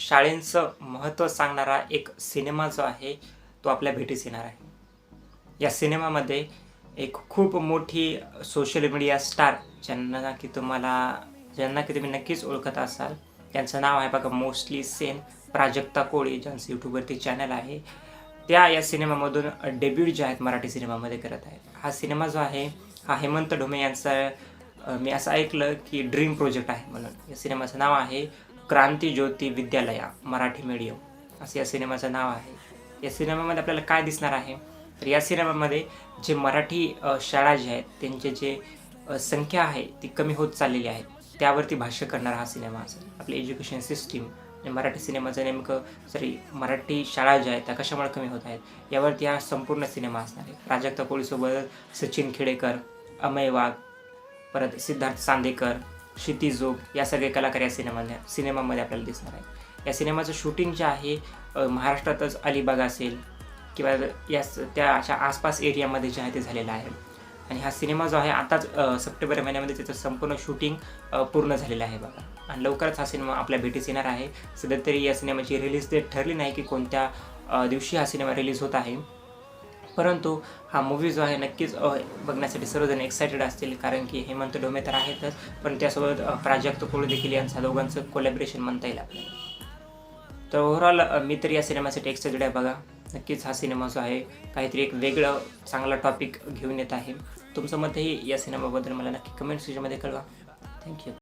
शाळेंचं महत्त्व सांगणारा एक सिनेमा जो आहे तो आपल्या भेटीस येणार आहे. या सिनेमामध्ये एक खूप मोठी सोशल मीडिया स्टार ज्यांना की तुम्हाला ज्यांना की तुम्ही नक्कीच ओळखत असाल त्यांचं नाव आहे बघा मोस्टली सेन प्राजक्ता कोळी ज्यांचं यूट्यूबवरती चॅनल आहे. त्या या सिनेमामधून डेब्यूट जे आहेत मराठी सिनेमामध्ये करत आहेत. हा सिनेमा जो आहे हा हेमंत ढोमे यांचा मी असं ऐकलं की ड्रीम प्रोजेक्ट आहे म्हणून. या सिनेमाचं नाव आहे क्रांती ज्योती विद्यालया मराठी मीडियम असं या सिनेमाचं नाव आहे. या सिनेमामध्ये आपल्याला काय दिसणार आहे? तर या सिनेमामध्ये जे मराठी शाळा जे आहेत त्यांचे जे संख्या आहे ती कमी होत चाललेली आहे. त्यावरती भाष्य करणारा हा सिनेमा असेल. आपली एज्युकेशन सिस्टीम आणि मराठी सिनेमाचं नेमकं सॉरी मराठी शाळा ज्या आहेत त्या कशामुळे कमी होत आहेत? यावरती हा संपूर्ण सिनेमा असणार आहे. प्राजक्ता कोळीसोबत सचिन खेडेकर अमय वाघ परत सिद्धार्थ चांदेकर क्षिती जोग या सगळे कलाकार या सिनेमामध्ये सिनेमामध्ये आपल्याला दिसणार आहे या सिनेमाचं शूटिंग जे आहे महाराष्ट्रातच अलिबाग असेल किंवा या स- त्या अशा आसपास एरियामध्ये जे आहे ते झालेलं आहे. आणि हा सिनेमा जो आहे आताच सप्टेंबर महिन्यामध्ये त्याचं संपूर्ण शूटिंग पूर्ण झालेलं आहे बघा. आणि लवकरच हा सिनेमा आपल्या भेटीस येणार आहे. सध्या तरी या सिनेमाची रिलीज डेट ठरली नाही की कोणत्या दिवशी हा सिनेमा रिलीज होत आहे. परंतु हा मूवी जो आहे नक्कीच बघण्यासाठी सर्वजण एक्सायटेड असतील कारण की हेमंत डोमे तर आहेतच. पण त्यासोबत प्राजक्त कुळ देखील यांचा दोघांचं कोलॅबरेशन म्हणता येईल आपल्याला. तर ओव्हरऑल मी तर या सिनेमासाठी एक्सायटेड आहे बघा. नक्कीच हा सिनेमा जो आहे काहीतरी एक वेगळं चांगला टॉपिक घेऊन येत आहे. तुमचं मतही या सिनेमाबद्दल मला नक्की कमेंट सेक्शनमध्ये कळवा. थँक्यू